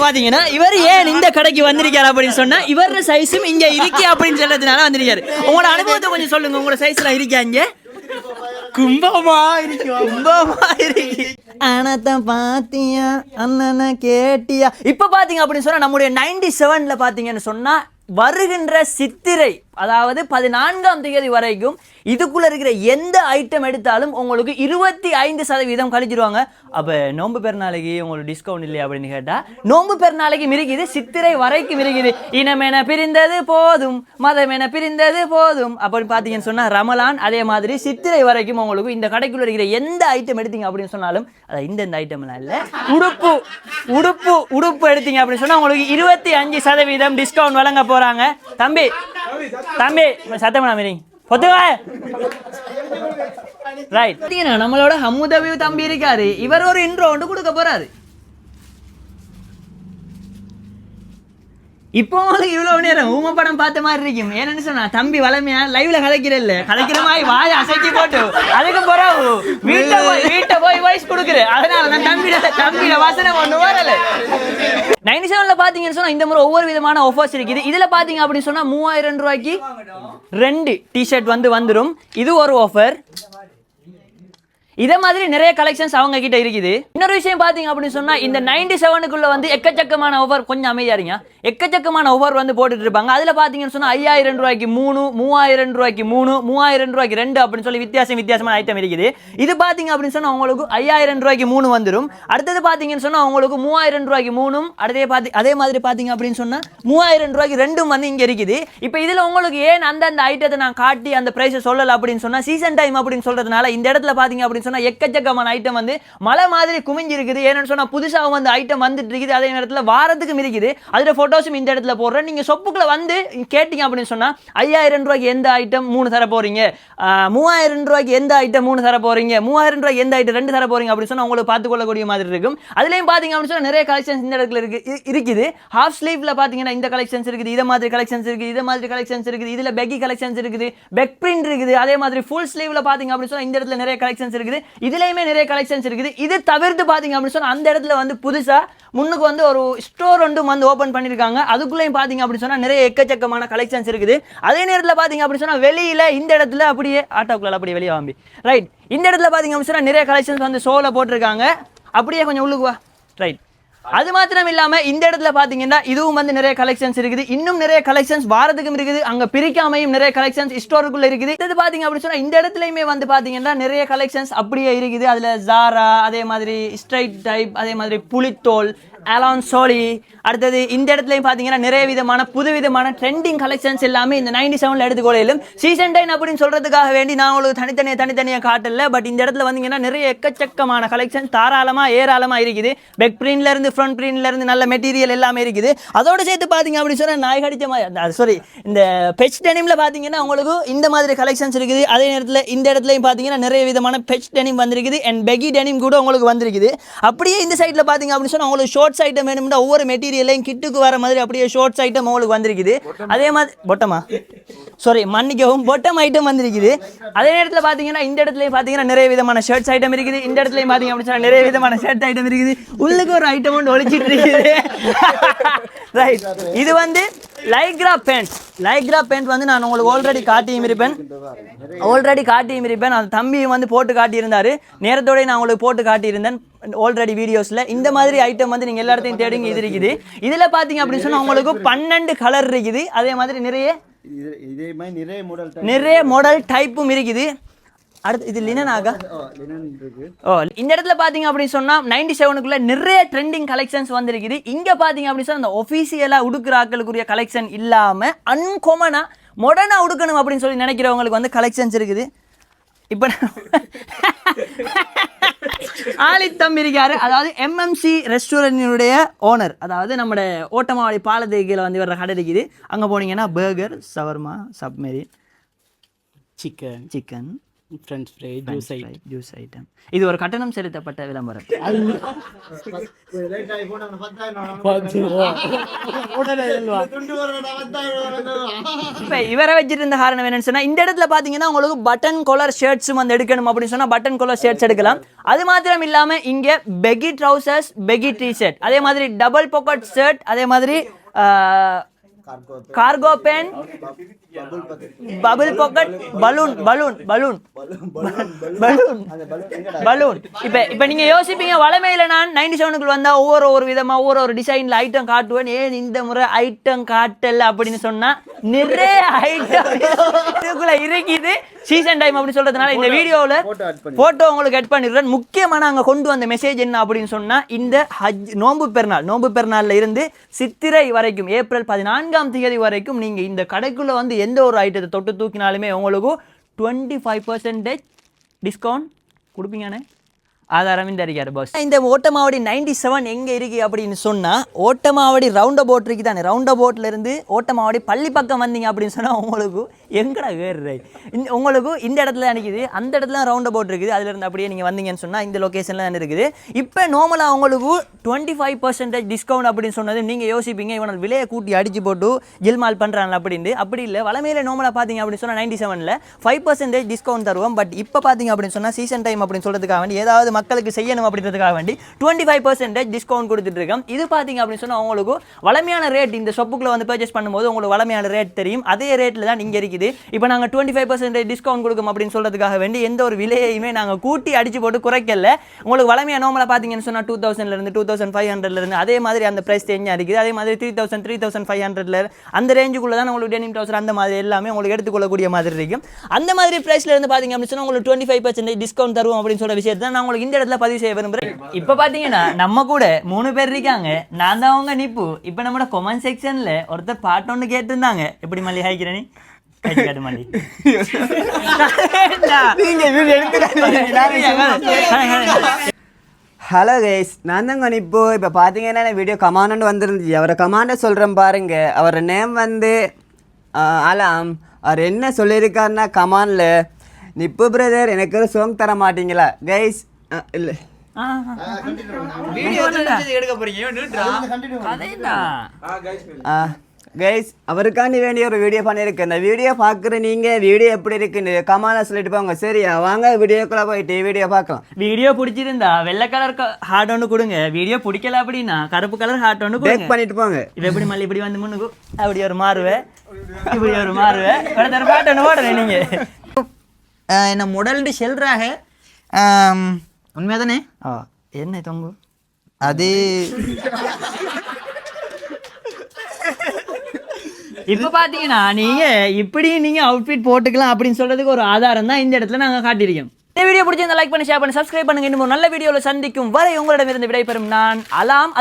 பாத்தீங்கன்னா இவர் ஏன் இந்த கடைக்கு வந்திருக்காரு அப்படின்னு சொன்னா இவர் சைஸும் இங்க இருக்கு அப்படின்னு சொல்றதுனால வந்திருக்காரு. உங்களோட அனுபவத்தை கொஞ்சம் சொல்லுங்க உங்களோட சைஸ்ல இருக்கா இங்க? கும்பமா இருக்கு? கும்பமா இருக்கு. அனத்தான் பாத்தியா அண்ணனை கேட்டியா? இப்ப பாத்தீங்க அப்படின்னு சொன்னா நம்முடைய நைன்டி செவன்ல பாத்தீங்கன்னு சொன்னா வருகின்ற சித்திரை அதாவது பதினான்காம் தேதி வரைக்கும் இதுக்குள்ளே இருக்கிற எந்த ஐட்டம் எடுத்தாலும் உங்களுக்கு இருபத்தி ஐந்து சதவீதம் கழிச்சிருவாங்க அப்போ நோன்பு பெருநாளைக்கு உங்களுக்கு டிஸ்கவுண்ட் இல்லையா அப்படின்னு கேட்டால் நோன்பு பெருநாளைக்கு மிருகிது சித்திரை வரைக்கும் மிருகிது இனமென பிரிந்தது போதும் மதமென பிரிந்தது போதும். அப்படின்னு பார்த்தீங்கன்னு சொன்னால் ரமலான் அதே மாதிரி சித்திரை வரைக்கும் உங்களுக்கு இந்த கடைக்குள்ள இருக்கிற எந்த ஐட்டம் எடுத்தீங்க அப்படின்னு சொன்னாலும் அதை இந்த இந்த ஐட்டம்லாம் இல்லை. உடுப்பு உடுப்பு உடுப்பு எடுத்தீங்க அப்படின்னு சொன்னால் உங்களுக்கு இருபத்தி அஞ்சு சதவீதம் டிஸ்கவுண்ட் வழங்க போகிறாங்க தம்பி தம்பி சத்தம் மீறிங்க ரைட் நம்மளோட ஹம்முதவி தம்பி இருக்காரு. இவர் ஒரு இன்ட்ரோ ஒன்று கொடுக்க போறாரு. இப்போ உங்களுக்கு இவ்வளவு நேரம் ஊம படம் பார்த்த மாதிரி இருக்கும். ஏன்னு சொன்னா தம்பி வளமையா லைவ்ல கலைக்கிறல்ல கலைக்கிற மாதிரி வாய் அசைச்சு போட்டு அதுக்கு பிறகு வீட்டை போய் வீட்டை போய் வாய்ஸ் கொடுக்குற அதனால நான் தம்பியோட தம்பியோட வாசனை ஒண்ணு வரல நைன்டி செவன்ல பாத்தீங்கன்னு சொன்னா இந்த முறை ஒவ்வொரு விதமான ஆஃபர்ஸ் இருக்குது. இதுல பாத்தீங்க அப்படின்னு சொன்னா மூவாயிரம் ரூபாய்க்கு ரெண்டு டிஷர்ட் வந்து வந்துரும். இது ஒரு ஆஃபர் இதே மாதிரி நிறைய கலெக்ஷன்ஸ் அவங்க கிட்ட இருக்குது. இன்னொரு விஷயம் பாத்தீங்க அப்படின்னு சொன்னா இந்த நைன்டி செவனுக்குள்ள வந்து எக்கச்சக்கமான ஓவர் கொஞ்சம் அமைதியாருங்க எக்கச்சக்கமான ஓவர் வந்து போட்டுட்டு இருப்பாங்க. அதுல பாத்தீங்கன்னு சொன்னா ஐயாயிரம் ரூபாய்க்கு மூணு மூவாயிரம் ரூபாய்க்கு மூணு மூவாயிரம் ரூபாய்க்கு ரெண்டு அப்படின்னு சொல்லி வித்தியாசம் வித்தியாசமான ஐட்டம் இருக்குது. இது பாத்தீங்க அப்படின்னு சொன்னா உங்களுக்கு ஐயாயிரம் ரூபாய்க்கு மூணு வந்துடும் அடுத்தது பாத்தீங்கன்னு சொன்னா உங்களுக்கு மூவாயிரம் ரூபாய்க்கு மூணும் அடுத்தே பாத்தி அதே மாதிரி பாத்தீங்க அப்படின்னு சொன்னா மூவாயிரம் ரூபாய்க்கு ரெண்டும் வந்து இங்க இருக்குது. இப்போ இதுல உங்களுக்கு ஏன் அந்தந்த ஐட்டத்தை நான் காட்டி அந்த பிரைஸை சொல்லல அப்படின்னு சொன்னா சீசன் டைம் அப்படின்னு சொல்றதுனால இந்த இடத்துல பாத்தீங்க அப்படின்னு சொன்னால் எக்கச்சக்கமான ஐட்டம் வந்து மலை மாதிரி குமிஞ்சு இருக்குது ஏன்னு சொன்னா புதுசாக வந்து ஐட்டம் வந்துட்டு இருக்குது அதே நேரத்தில் வாரத்துக்கும் இருக்குது அதில் ஃபோட்டோஸும் இந்த இடத்துல போடுறேன். நீங்க சொப்புக்குள்ள வந்து கேட்டீங்க அப்படின்னு சொன்னால் ஐயாயிரம் ரூபாய்க்கு எந்த ஐட்டம் மூணு தர போறீங்க? மூவாயிரம் ரூபாய்க்கு எந்த ஐட்டம் மூணு தர போறீங்க? மூவாயிரம் ரூபாய்க்கு எந்த ஐட்டம் ரெண்டு தர போகிறீங்க அப்படின்னு சொன்னா உங்களுக்கு பார்த்துக்கொள்ளக்கூடிய மாதிரி இருக்கும். அதுலேயும் பார்த்தீங்க அப்படின்னு சொன்னா நிறைய கலெக்ஷன்ஸ் இந்த இடத்துல இருக்கு இருக்குது. ஹாஃப் ஸ்லீவ்ல பார்த்தீங்கன்னா இந்த கலெக்ஷன்ஸ் இருக்குது இதை மாதிரி கலெக்ஷன்ஸ் இருக்குது இதை மாதிரி கலெக்ஷன்ஸ் இருக்குது இதுல பெக்கி கலெக்ஷன்ஸ் இருக்குது பெக் பிரிண்ட் இருக்குது. அதே மாதிரி ஃபுல் ஸ்லீவ்ல பாத்தீங்க அப்படின்னு சொன்னா இந்த இடத்துல நிறைய கலெக்ஷன்ஸ் இருக்குது. இதுலேயுமே நிறைய கலெக்ஷன்ஸ் இருக்குது. இது தவிர்த்து பார்த்தீங்க அப்படின்னு சொன்னால் அந்த இடத்துல வந்து புதுசாக முன்னுக்கு வந்து ஒரு ஸ்டோர் ஒன்றும் வந்து ஓப்பன் பண்ணியிருக்காங்க அதுக்குள்ளேயும் பார்த்தீங்க அப்படின்னு சொன்னால் நிறைய எக்கச்சக்கமான கலெக்ஷன்ஸ் இருக்குது. அதே நேரத்தில் பார்த்தீங்க அப்படின்னு சொன்னா வெளியில் இந்த இடத்துல அப்படியே ஆட்டோக்குள்ள அப்படியே வெளியே வாம்பி. ரைட் இந்த இடத்துல பார்த்தீங்க அப்படின்னு சொன்னா நிறைய கலெக்ஷன்ஸ் வந்து ஷோவில் போட்டிருக்காங்க. அப்படியே கொஞ்சம் உள்ளுக்கு வா. ரைட் அது மாத்திரம் இல்லாம இந்த இடத்துல பாத்தீங்கன்னா இதுவும் வந்து நிறைய கலெக்ஷன்ஸ் இருக்குது. இன்னும் நிறைய கலெக்ஷன்ஸ் வாரத்துக்கும் இருக்குது. அங்க பிரிக்காமையும் நிறைய கலெக்ஷன்ஸ் ஸ்டோருக்குள்ள இருக்குது. இது பாத்தீங்க அப்படின்னு சொன்னா இந்த இடத்துலயுமே வந்து பாத்தீங்கன்னா நிறைய கலெக்ஷன்ஸ் அப்படியே இருக்குது. அதுல ஜாரா அதே மாதிரி ஸ்ட்ரைட் டைப் அதே மாதிரி புலித்தோல் அலான் சோலி அடுத்தது இந்த இடத்துலையும் பார்த்தீங்கன்னா நிறைய விதமான புது விதமான ட்ரெண்டிங் கலெக்ஷன்ஸ் எல்லாமே இந்த நைன்டி செவனில் எடுத்துக்கொள்ளையிலும் சீசன் டைன் அப்படின்னு சொல்றதுக்காக வேண்டி நான் உங்களுக்கு தனித்தனியாக தனித்தனியாக காட்டல பட் இந்த இடத்துல வந்தீங்கன்னா நிறைய எக்கச்சக்கமான கலெக்ஷன் தாராளமாக ஏராளமாக இருக்குது. பெக் பிரிண்ட்ல இருந்து ஃப்ரண்ட் பிரிண்ட்ல இருந்து நல்ல மெட்டீரியல் எல்லாமே இருக்குது. அதோட சேர்த்து பார்த்தீங்க அப்படின்னு சொன்னால் நாய் கடிச்ச மாதிரி சாரி இந்த பெச் டெனிமில் பார்த்தீங்கன்னா உங்களுக்கு இந்த மாதிரி கலெக்ஷன்ஸ் இருக்குது. அதே நேரத்தில் இந்த இடத்துலையும் பார்த்தீங்கன்னா நிறைய விதமான பெச் டெனிம் வந்திருக்குது அண்ட் பெகி டெனிம் கூட உங்களுக்கு வந்திருக்குது. அப்படியே இந்த சைடில் பார்த்தீங்க அப்படின்னு சொன்னால் உங்களுக்கு ஷார்ட்ஸ் ஐட்டம் வேணும்னா ஒவ்வொரு மெட்டீரியலையும் கிட்டுக்கு வர மாதிரி அப்படியே ஷார்ட்ஸ் ஐட்டம் உங்களுக்கு வந்திருக்குது. அதே மாதிரி பொட்டமா சாரி மன்னிக்கவும் பொட்டம் ஐட்டம் வந்திருக்குது. அதே நேரத்தில் பார்த்தீங்கன்னா இந்த இடத்துலையும் பார்த்தீங்கன்னா நிறைய விதமான ஷர்ட்ஸ் ஐட்டம் இருக்குது. இந்த இடத்துலையும் பார்த்தீங்க அப்படின்னு நிறைய விதமான ஷர்ட் ஐட்டம் இருக்குது. உள்ளுக்கு ஒரு ஐட்டம் ஒன்று ஒழிச்சிட்டு இருக்குது. ரைட் இது வந்து லைக்ரா பேண்ட் லைக்ரா பேண்ட் வந்து நான் உங்களுக்கு ஆல்ரெடி காட்டியும் இருப்பேன். ஆல்ரெடி காட்டியும் இருப்பேன். அந்த தம்பியும் வந்து போட்டு காட்டியிருந்தாரு. நேரத்தோட நான் உங்களுக்கு போட்டு காட்டியிருந்தேன். ஆல்ரெடி வீடியோஸில் இந்த மாதிரி ஐட்டம் வந்து நீங்கள் எல்லா இடத்தையும் தேடுங்க. இது இருக்குது. இதில் பார்த்தீங்க அப்படின்னு சொன்னால் உங்களுக்கு பன்னெண்டு கலர் இருக்குது. அதே மாதிரி நிறைய இது இதே மாதிரி நிறைய மாடல் நிறைய மாடல் டைப்பும் இருக்குது. அடுத்து இது லினன் ஆகா லினன் இருக்கு. ஓ இந்த இடத்துல பாத்தீங்க அப்படின்னு சொன்னா நைன்டி செவனுக்குள்ள நிறைய ட்ரெண்டிங் கலெக்ஷன்ஸ் வந்திருக்குது. இங்க பாத்தீங்க அப்படின்னு சொன்னா இந்த ஒஃபீஷியலா உடுக்குற ஆட்களுக்குரிய கலெக்ஷன் இல்லாம அன்காமனா மாடர்னா உடுக்கணும் அப்படின்னு சொல்லி நினைக்கிறவங்களுக்கு வந்து கலெக்ஷன்ஸ் இருக்குது. இப்போ ஆலித்தம் இருக்காரு. அதாவது எம்எம்சி ரெஸ்டாரண்டினுடைய ஓனர் அதாவது நம்ம ஓட்டமாவளி பாலத்துக்கு வந்து வர்ற கடை இருக்குது. அங்கே போனீங்கன்னா burger shawarma சப்மெரி chicken chicken friends fry juice ஐ ஜூஸ் ஐட்டம் இது ஒரு கட்டணம் செலுத்தப்பட்ட விளம்பரம். இப்ப இவரை வச்சிட்டு இருந்த காரணம் என்னன்னு சொன்னா இந்த இடத்துல பாத்தீங்கன்னா உங்களுக்கு பட்டன் கொலர் ஷர்ட்ஸும் வந்து எடுக்கணும் அப்படின்னு சொன்னா பட்டன் கொலர் ஷர்ட்ஸ் எடுக்கலாம். அது மாத்திரம் இல்லாம இங்க baggy trousers baggy T shirt அதே மாதிரி டபுள் பாக்கெட் ஷர்ட் அதே மாதிரி cargo pant bubble pocket balloon balloon balloon balloon balloon இப்ப இப்ப நீங்க யோசிப்பீங்க வளமையில நான். நைன்டி செவனுக்குள்ள வந்தா ஒவ்வொரு ஒரு விதமா ஒவ்வொரு ஒரு டிசைன்ல ஐட்டம் காட்டுவேன். ஏன் இந்த முறை ஐட்டம் காட்டல அப்படின்னு சொன்னா நிறைய ஐட்டம் இதுக்குள்ள இருக்குது. சீசன் டைம் அப்படின்னு சொல்றதுனால இந்த வீடியோல போட்டோ உங்களுக்கு எட் பண்ணிடுறேன். முக்கியமா நாங்க கொண்டு வந்த மெசேஜ் என்ன அப்படின்னு சொன்னா இந்த ஹஜ் நோன்பு பெருநாள் நோன்பு பெருநாள்ல இருந்து சித்திரை வரைக்கும் ஏப்ரல் பதினான்காம் தேதி வரைக்கும் நீங்கள் இந்த கடைக்குள்ளே வந்து எந்த ஒரு ஐட்டத்தை தொட்டு தூக்கினாலுமே உங்களுக்கு டுவெண்ட்டி ஃபைவ் பர்சன்டேஜ் டிஸ்கவுண்ட் கொடுப்பீங்கண்ணே. ஆதாரம் இந்த இருக்காரு பாஸ் இந்த ஓட்டமாவடி நைன்டி செவன் எங்கே இருக்கு அப்படின்னு சொன்னால் ஓட்டமாவடி ரவுண்ட் போட் இருக்கு தானே? ரவுண்ட் போட்ல இருந்து ஓட்டமாவடி பள்ளி பக்கம் வந்தீங்க அப்படின்னு சொன்னால் உங்களுக்கு எங்கடா வேறு இந்த உங்களுக்கு இந்த இடத்துல நினைக்குது நிற்கிது அந்த இடத்துல ரவுண்ட் போட் இருக்குது. அதில் இருந்து அப்படியே நீங்கள் வந்தீங்கன்னு சொன்னால் இந்த லொக்கேஷனில் தான் இருக்குது. இப்போ நார்மலாக உங்களுக்கு டுவெண்ட்டி ஃபைவ் பர்சன்டேஜ் டிஸ்கவுண்ட் அப்படின்னு சொன்னது நீங்கள் யோசிப்பீங்க இவனை விலையை கூட்டி அடிச்சு போட்டு ஜில்மால் பண்ணுறாங்க அப்படின்னு அப்படி இல்லை வளமையில நார்மலாக பார்த்தீங்க அப்படின்னு சொன்னால் நைன்டி செவனில் ஃபைவ் பர்சன்டேஜ் டிஸ்கவுண்ட் தருவோம். பட் இப்போ பார்த்தீங்க அப்படின்னு சொன்னால் சீசன் டைம் அப்படின்னு சொல்கிறதுக்காக வேண்டி ஏதாவது மக்களுக்கு செய்யணும் அப்படின்றதுக்காக வேண்டி டுவெண்ட்டி ஃபைவ் பர்சன்டேஜ் டிஸ்கவுண்ட் கொடுத்துட்டு இருக்கோம் இது பார்த்தீங்க அப்படின்னு சொன்னால் உங்களுக்கு வளமையான ரேட் இந்த ஷாப்புக்குள்ள வந்து பர்ச்சேஸ் பண்ணும்போது உங்களுக்கு வளமையான ரேட் தெரியும். அதே ரேட்டில் தான் இங்கே இருக்குது. இப்போ நாங்கள் டுவெண்ட்டி ஃபைவ் பர்சன்டேஜ் டிஸ்கவுண்ட் கொடுக்கும் அப்படின்னு சொல்கிறதுக்காக வேண்டி எந்த ஒரு விலையையுமே நாங்கள் கூட்டி அடிச்சு போட்டு குறைக்கல. உங்களுக்கு வளமையான நோமலை பார்த்தீங்கன்னு சொன்னால் டூ தௌசண்ட்லேருந்து டூ தௌசண்ட் ஃபைவ் ஹண்ட்ரட்லேருந்து அதே மாதிரி அந்த ப்ரைஸ் தெரிஞ்சா இருக்குது. அதே மாதிரி three thousand three thousand five ஹண்ட்ரட்ல அந்த ரேஞ்சுக்குள்ளே தான் உங்களுக்கு டெனிம் டவுசர் அந்த மாதிரி எல்லாமே உங்களுக்கு எடுத்துக்கொள்ளக்கூடிய மாதிரி இருக்கும். அந்த மாதிரி ப்ரைஸ்ல இருந்து பார்த்தீங்க அப்படின்னு சொன்னால் உங்களுக்கு டுவெண்ட்டி ஃபைவ் பர்சன்டேஜ் டிஸ்கவுண்ட் தருவோம் அப்படின்னு சொல்ற விஷயத்தை நான் உங்களுக்கு இந்த இடத்துல பதிவு செய்ய விரும்புகிறேன் இப்போ பார்த்தீங்கன்னா நம்ம கூட மூணு பேர் இருக்காங்க. நான் தான் அவங்க நிப்பு. இப்போ நம்மளோட கொமெண்ட் செக்ஷனில் ஒருத்தர் பாட்டு ஒன்று கேட்டிருந்தாங்க. எப்படி மல்லி ஹாய்க்கிறனி ஹலோ கைஸ் நான் தாங்க இப்போ இப்போ பார்த்தீங்கன்னா வீடியோ கமாண்ட் வந்துருந்துச்சு. அவரை கமாண்டை சொல்கிறேன் பாருங்க. அவர் நேம் வந்து அலாம் அவர் என்ன சொல்லியிருக்காருன்னா கமாண்டில் நிப்பு பிரதர் எனக்கு ஒரு சாங் தர மாட்டீங்களா கைஸ் இல்லை. கைஸ் அவருக்காண்டி வேண்டிய ஒரு வீடியோ பண்ணியிருக்கேன். இந்த வீடியோ பார்க்குற நீங்கள் வீடியோ எப்படி இருக்குன்னு கமாண்டில் சொல்லிட்டு போங்க. சரியா? வாங்க வீடியோக்குள்ளே போயிட்டு வீடியோ பார்க்கலாம். வீடியோ பிடிச்சிருந்தா வெள்ளை கலர் ஹார்ட் ஒன்று கொடுங்க. வீடியோ பிடிக்கல அப்படின்னா கருப்பு கலர் ஹார்ட் ஒன்று கொடுங்க. பேக் பண்ணிட்டு போங்க. இது எப்படி மல்லி இப்படி வந்து முன்னுக்கு? அப்படி ஒரு மாறுவே. இப்படி ஒரு மாறுவே. அடுத்த பாட்டு ஒன்று ஓடுறேன் நீங்க. என்ன முடல்ட்டு செல்றாக உண்மையா தானே ஆ என்ன தொங்கு? அது இப்போ பார்த்தீங்கன்னா நீங்க இப்படி நீங்க அவுட்ஃபிட் போட்டுக்கலாம் அப்படின்னு சொல்றதுக்கு ஒரு ஆதாரம் தான் இந்த இடத்துல நாங்க காட்டியிருக்கோம். இந்த வீடியோ பிடிச்சிருந்தா லைக் பண்ணி ஷேர் பண்ணி சப்ஸ்கிரைப் பண்ணுங்க. இன்னும் ஒரு நல்ல வீடியோவில் சந்திக்கும் வரை உங்களிடமிருந்து விடைபெறும் நான் அலாம்